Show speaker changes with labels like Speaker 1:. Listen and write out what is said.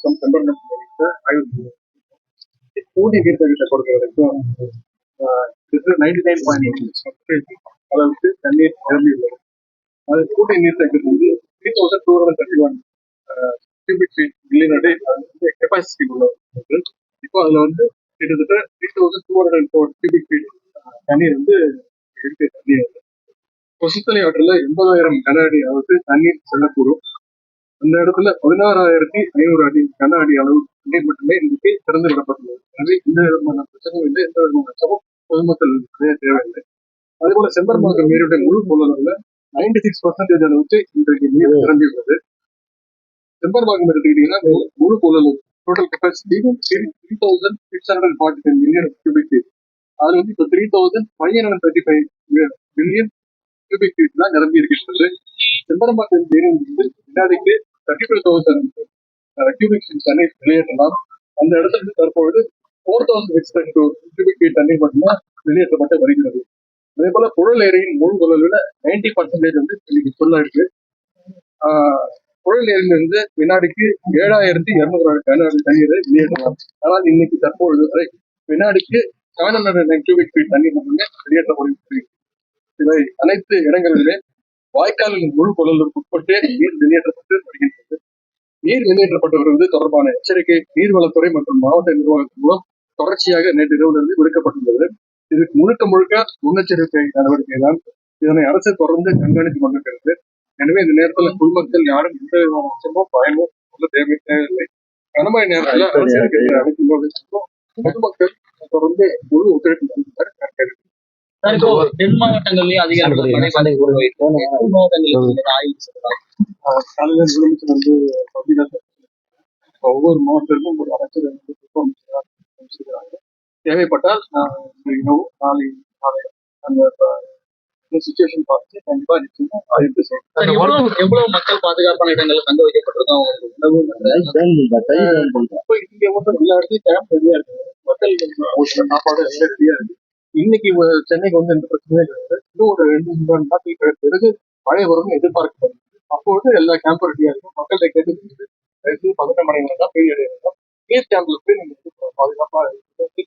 Speaker 1: இயக்கம் செம்பரம் ஆய்வு செய்யும். கூடி நீர்த்தகத்தை பொறுத்த வரைக்கும் நைன்டி நைன் பாயிண்ட் அளவுக்கு தண்ணீர் நிரம்பி உள்ளது. அது கூட்டை நீர்த்தகத்தில் வந்து three thousand two hundred thirty one cubic feet million அடி அது வந்து கெப்பாசிட்டி உள்ளது இப்போ அதில் வந்து கிட்டத்தட்ட three thousand two hundred and four cubic feet தண்ணீர் வந்து இருக்கு தண்ணீர். வந்து கொசுத்தலை ஆற்றில் எண்பதாயிரம் கன அடி அளவுக்கு தண்ணீர் செல்லக்கூடும். அந்த இடத்துல பதினாறாயிரத்தி ஐநூறு அடி கன அடி அளவு நீர் மட்டுமே இன்னைக்கு திறந்து விடப்பட்டுள்ளது எனவே இந்த விதமான பிரச்சனையும் இல்லை எந்த விதமான அச்சமும் பொதுமக்கள் அடைய தேவையில்லை. அதே போல மாதம் நீருடைய முழு கொள்ளளவுல நைன்டி சிக்ஸ் பர்சன்டேஜ் அளவுக்கு இன்றைக்கு நீர் நிரம்பி உள்ளது மாதம் எடுத்துக்கிட்டீங்கன்னா முழு கொள்ளளவு total capacity three thousand six hundred forty five million cubic feet அதுல வந்து இப்போ three thousand five hundred thirty five million cubic feet தான் நிரம்பி இருக்கின்றது செம்பரம்பாக்கம் நீரில் வந்து வினாடிக்கு thirty five thousand cubic feet தண்ணீர் வெளியேற்றலாம் அந்த இடத்துல இருந்து தற்பொழுது four thousand six thirty two cubic feet தண்ணீர் மட்டும்தான் வெளியேற்றப்பட்டு வருகிறது. அதே போல புழல் ஏரியின் முழு கொள்ளளவுல நைன்டி பர்சன்டேஜ் வந்து இன்னைக்கு சொல்ல இருக்கு. புழல் ஏரியிலிருந்து வினாடிக்கு ஏழாயிரத்தி இருநூறு கனஅடி தண்ணீரை வெளியேற்றலாம். ஆனால் இன்னைக்கு தற்பொழுது வரை வினாடிக்கு செவன் ஹண்ட்ரட் கியூபிக் ஃபீட் தண்ணீர் மட்டுமே வெளியேற்றப்படுகிறது. இவை அனைத்து இடங்களிலே வாய்க்காலின் முழு கொள்ளலுக்கு உட்பட்டே நீர் வெளியேற்றப்பட்டு வருகின்றது. நீர் வெளியேற்றப்பட்டு வருவது தொடர்பான எச்சரிக்கை நீர்வளத்துறை மற்றும் மாவட்ட நிர்வாகத்தின் மூலம் தொடர்ச்சியாக நேற்று இரவிலிருந்து விடுக்கப்பட்டுள்ளது இதுக்கு முழுக்க முழுக்க முன்னெச்சரிக்கை நடவடிக்கை தான் இதனை அரசு தொடர்ந்து கண்காணித்துக் கொண்டிருக்கிறது. எனவே இந்த நேரத்தில் பொதுமக்கள் யாரும் எந்த விதமான அச்சமோ பயமோ சொல்ல தேவை தேவையில்லை. கனமழை நேரத்தில் அரசு அனைத்து பொதுமக்கள் தொடர்ந்து முழு ஒத்துழைப்பு நல்குமாறு நான் கேட்டுக்கொள்கிறேன்.
Speaker 2: சார், இப்போ தென் மாவட்டங்கள்லயும் அதிக அளவுல மழை தென் மாவட்டங்களுக்கு இந்த ஆய்வு
Speaker 1: வந்து பப்ளிக் ஒவ்வொரு மாவட்டத்திற்கும் ஒரு அமைச்சர் வந்து அமைச்சிருக்கிறாங்க தேவைப்பட்டால் நாளை நாளை அந்த சுச்சுவேஷன் பார்த்து கண்டிப்பா நிச்சயமா ஆய்வு செய்யும்
Speaker 2: எவ்வளவு எவ்வளவு மக்கள் பாதுகாப்பான இடங்கள்ல தங்க
Speaker 1: இப்போ இங்க மட்டும் எல்லா இடத்துலயும் கேம்ப் ரெடியா இருக்கு. மக்கள் ஒரு சில சாப்பாடு ரெடியா இருக்கு. இன்னைக்கு சென்னைக்கு வந்து எந்த பிரச்சனையும் கிடையாது இன்னும் ஒரு ரெண்டு மூணு நாட்கள் பிறகு மழை வரும்னு எதிர்பார்க்கப்படுது அப்பொழுது எல்லா கேம்பும் ரெடியா இருக்கும் மக்கள்கிட்ட கேட்டு தயவுசெய்து பதட்டம் அடைய வேண்டாம் பேடி அடைய கேஸ் கேம்ப்ல போய் நீங்க பாதுகாப்பா இருக்கு.